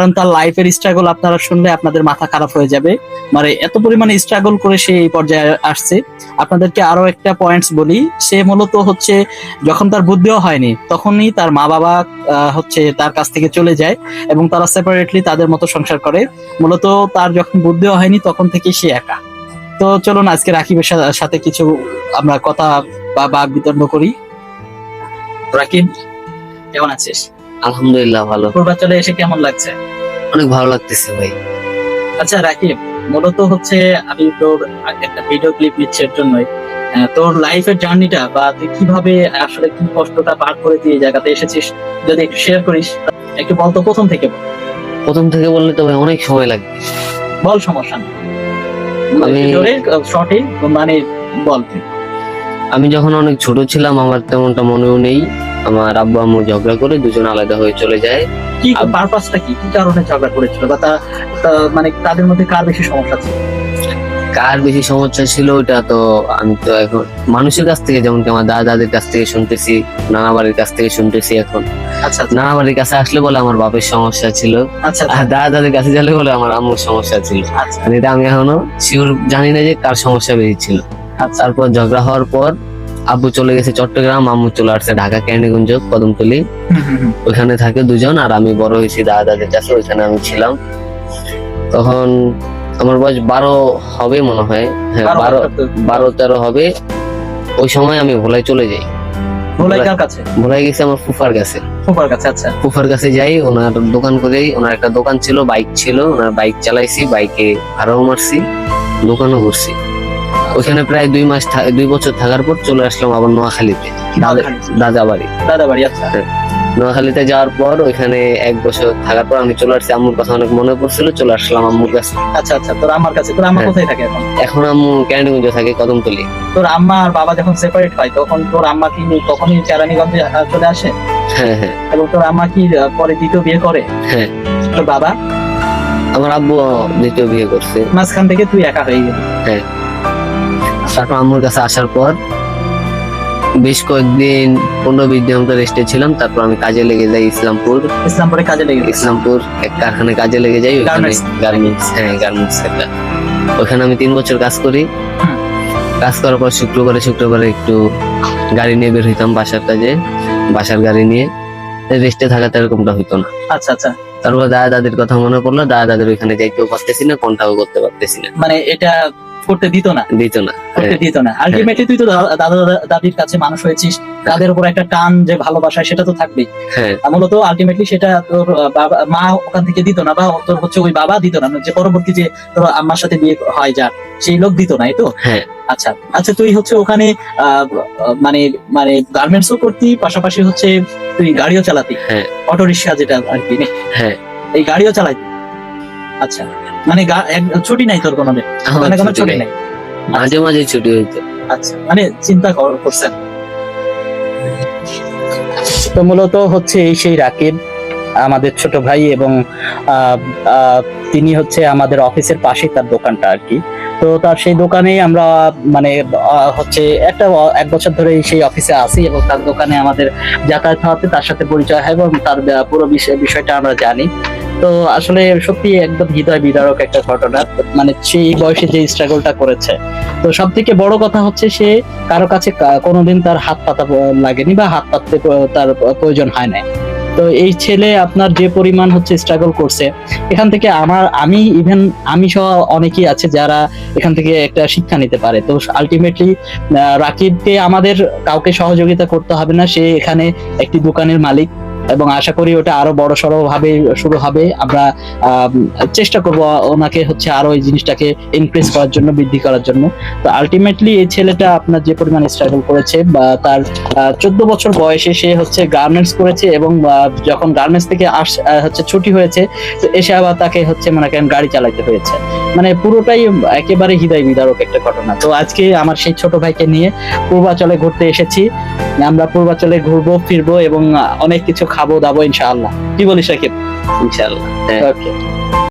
কারণ তার লাইফের স্ট্রাগল আপনারা শুনলে আপনাদের মাথা খারাপ হয়ে যাবে। মানে এত পরিমাণে স্ট্রাগল করে সে এই পর্যায়ে আসছে। আপনাদেরকে আরও একটা পয়েন্টস বলি, সে মূলত হচ্ছে যখন তার বুদ্ধিও হয়নি, তখনই তার মা বাবা হচ্ছে তার কাছ থেকে চলে যায় এবং তারা সেপারেটলি তাদের মতো সংসার করে। মূলত তার যখন বুদ্ধিও হয়নি, তখন থেকেই সে একা। তো চলুন আজকে রাকিবের সাথে কিছু আমরা কথা বা বাক বিতর্ক করি। রাকিব, কেমন আছিস? আলহামদুলিল্লাহ ভালো। পূর্বাচলে এসে কেমন লাগছে? অনেক ভালো লাগতেছে ভাই। আচ্ছা রাকিব মূলত হচ্ছে আমি তোর একটা ভিডিও ক্লিপ নিচ্ছি এর জন্যই। তোর লাইফের জার্নিটা বা তুই কীভাবে আসলে কি কষ্টটা পার করে দিয়ে জায়গাতে এসেছিস যদি একটু শেয়ার করিস একটু বলতো প্রথম থেকে। বল। প্রথম থেকে বললে তো ভাই অনেক সময় লাগবে বল সমস্যা নেই। আমি- শর্টে মানে বল। আমি যখন অনেক ছোট ছিলাম আমার তেমনটা মনেও নেই। আমার আব্বু আম্মু ঝগড়া করে দুজন আলাদা হয়ে চলে যায়। কি পারপাসটা কি? কি কারণে ঝগড়া করেছিল? বা তা মানে তাদের মধ্যে কার বেশি সমস্যা ছিল? কার বেশি সমস্যা ছিল ওটা তো আমি তো এখন মানুষের কাছ থেকে যেমন কি আমার দাদা দাদির কাছ থেকে শুনতেছি নানা বাড়ির কাছ থেকে শুনতেছি এখন। আচ্ছা আচ্ছা। নানা বাড়ির কাছে আসলে বলে আমার বাপের সমস্যা ছিল। আচ্ছা আর দাদা দাদির কাছে গেলে বলে আমার আম্মুর সমস্যা ছিল। আচ্ছা। এটা আমি এখনও শিওর জানি না যে কার সমস্যা বেশি ছিল। আচ্ছা। তারপর ঝগড়া হওয়ার পর আব্বু চলে গেছে চট্টগ্রাম আম্মু চলে আসছে ঢাকা ক্যান্ডিগঞ্জ কদমতলি। ওখানে থাকে দুজন আর আমি বড় হয়েছি দাদা দাদের কাছে ওইখানে আমি ছিলাম। তখন আমার বয়স বারো হবে মনে হয়। হ্যাঁ বারো বারো তেরো হবে। ওই সময় আমি ভোলাই চলে যাই। ভোলাই কার গেছি আমার ফুফার কাছে। ফুফার কাছে আচ্ছা। ফুফার কাছে যাই ওনার দোকান করেই ওনার একটা দোকান ছিল বাইক ছিল ওনার বাইক চালাইছি বাইকে আরও মারছি দোকানও করছি ওখানে প্রায় দুই মাস দুই বছর থাকার পর চলে আসলাম আবার নোয়াখালীতে। দাদা দাদাবাড়ি। দাদা বাড়ি আচ্ছা নোয়াখালীতে যাওয়ার পর ওইখানে এক বছর থাকার পর আমি চলে আসছি আম্মুর কথা অনেক মনে পড়ছিল চলে আসলাম আম্মুর কাছে। আচ্ছা আচ্ছা তোর আমার কাছে? তোর আম্মা হ্যাঁ। কোথায় থাকে এখন? এখন আম্মু ক্যান্ডিগঞ্জ থাকে কদমতলি। তোর আম্মা আর বাবা যখন সেপারেট হয় তখন তোর আম্মা কি তখনই কেরানীগঞ্জে চলে আসে? হ্যাঁ হ্যাঁ। এবং তোর আম্মা কি পরে দ্বিতীয় বিয়ে করে? হ্যাঁ। তোর বাবা? আমার আব্বু দ্বিতীয় বিয়ে করছে। মাঝখান থেকে তুই একা হয়ে গেলি। তারপর আম্মুর কাছে আসার পর বেশ কয়েকদিন পনেরো বিশ দিন রেস্টে ছিলাম তারপর আমি কাজে লেগে যাই ইসলামপুর। ইসলামপুরে কাজে লেগে ইসলামপুর এক কারখানায় কাজে লেগে যাই ওখানে গার্মেন্টস হ্যাঁ গার্মেন্টস একটা। ওখানে আমি তিন বছর কাজ করি। কাজ করার পর শুক্রবারে শুক্রবারে একটু গাড়ি নিয়ে বের হইতাম বাসার কাজে বাসার গাড়ি নিয়ে। রেস্টে থাকাতে এরকমটা হইতো না। আচ্ছা আচ্ছা। তারপর দাদা দাদির কথা মনে পড়ল দাদা দাদির ওইখানে যাইতেও পারতেছি না কোনটাও করতে পারতেছি না। মানে এটা করতে দিত না? দিত না করতে দিত না। আলটিমেটলি তুই তো দাদা দাদা- দাদির কাছে মানুষ হয়েছিস তাদের উপর একটা টান যে ভালোবাসা সেটা তো থাকবেই। হ্যাঁ। মূলত আলটিমেটলি সেটা তোর বাবা মা ওখান থেকে দিত না বা তোর হচ্ছে ওই বাবা দিত না যে পরবর্তী যে তোর আম্মার সাথে বিয়ে হয় যার সেই লোক দিত না তো? হ্যাঁ। আচ্ছা আচ্ছা তুই হচ্ছে ওখানে মানে মানে গার্মেন্টসও করতি পাশাপাশি হচ্ছে তুই গাড়িও চালাতি। হ্যাঁ। অটো রিক্সা যেটা আর কি হ্যাঁ। এই গাড়িও চালাতি আচ্ছা মানে ছুটি নাই তোর কোনো মানে কোনো ছুটি নাই। মাঝে মাঝে ছুটি হইতো। আচ্ছা মানে চিন্তা কর- করছেন। তো মূলত হচ্ছে এই সেই রাকিব আমাদের ছোট ভাই এবং আহ, আহ, তিনি হচ্ছে আমাদের অফিসের পাশে তার দোকানটা আর কি। তো তার সেই দোকানে আমরা মানে হচ্ছে একটা, এক বছর ধরে সেই অফিসে আছি এবং তার দোকানে আমাদের যাতায়াত হওয়াতে তার সাথে পরিচয় হয় এবং তার পুরো বিষয়, বিষয়টা আমরা জানি। তো আসলে সত্যি একদম হৃদয় বিদারক একটা ঘটনা। মানে সেই বয়সে যে স্ট্রাগলটা করেছে। তো সব থেকে বড় কথা হচ্ছে সে কারও কাছে কোনোদিন তার হাত পাতা লাগেনি বা হাত পাততে তার প্রয়োজন হয় না তো এই ছেলে আপনার যে পরিমাণ হচ্ছে স্ট্রাগল করছে, এখান থেকে আমার, আমি ইভেন আমি সহ অনেকেই আছে যারা এখান থেকে একটা শিক্ষা নিতে পারে। তো আলটিমেটলি রাকিবকে আমাদের কাউকে সহযোগিতা করতে হবে না। সে এখানে একটি দোকানের মালিক। এবং আশা করি ওটা আরও বড় সড়ো ভাবে শুরু হবে। আমরা চেষ্টা করব ওনাকে হচ্ছে আরও এই জিনিসটাকে ইনক্রিজ করার জন্য, বৃদ্ধি করার জন্য। তো আলটিমেটলি এই ছেলেটা আপনার যে পরিমাণ স্ট্রাগল করেছে বা তার চোদ্দ বছর বয়সে সে হচ্ছে গার্মেন্টস করেছে এবং যখন গার্মেন্টস থেকে আস হচ্ছে ছুটি হয়েছে, তো এসে আবার তাকে হচ্ছে মনে করেন গাড়ি চালাতে হয়েছে। মানে পুরোটাই একেবারে হৃদয় বিদারক একটা ঘটনা। তো আজকে আমার সেই ছোট ভাইকে নিয়ে পূর্বাচলে ঘুরতে এসেছি। আমরা পূর্বাচলে ঘুরবো, ফিরবো এবং অনেক কিছু খাব দাবো ইনশাআল্লাহ। কি বলিস সাকিব? ইনশাল্লাহ হ্যাঁ। ওকে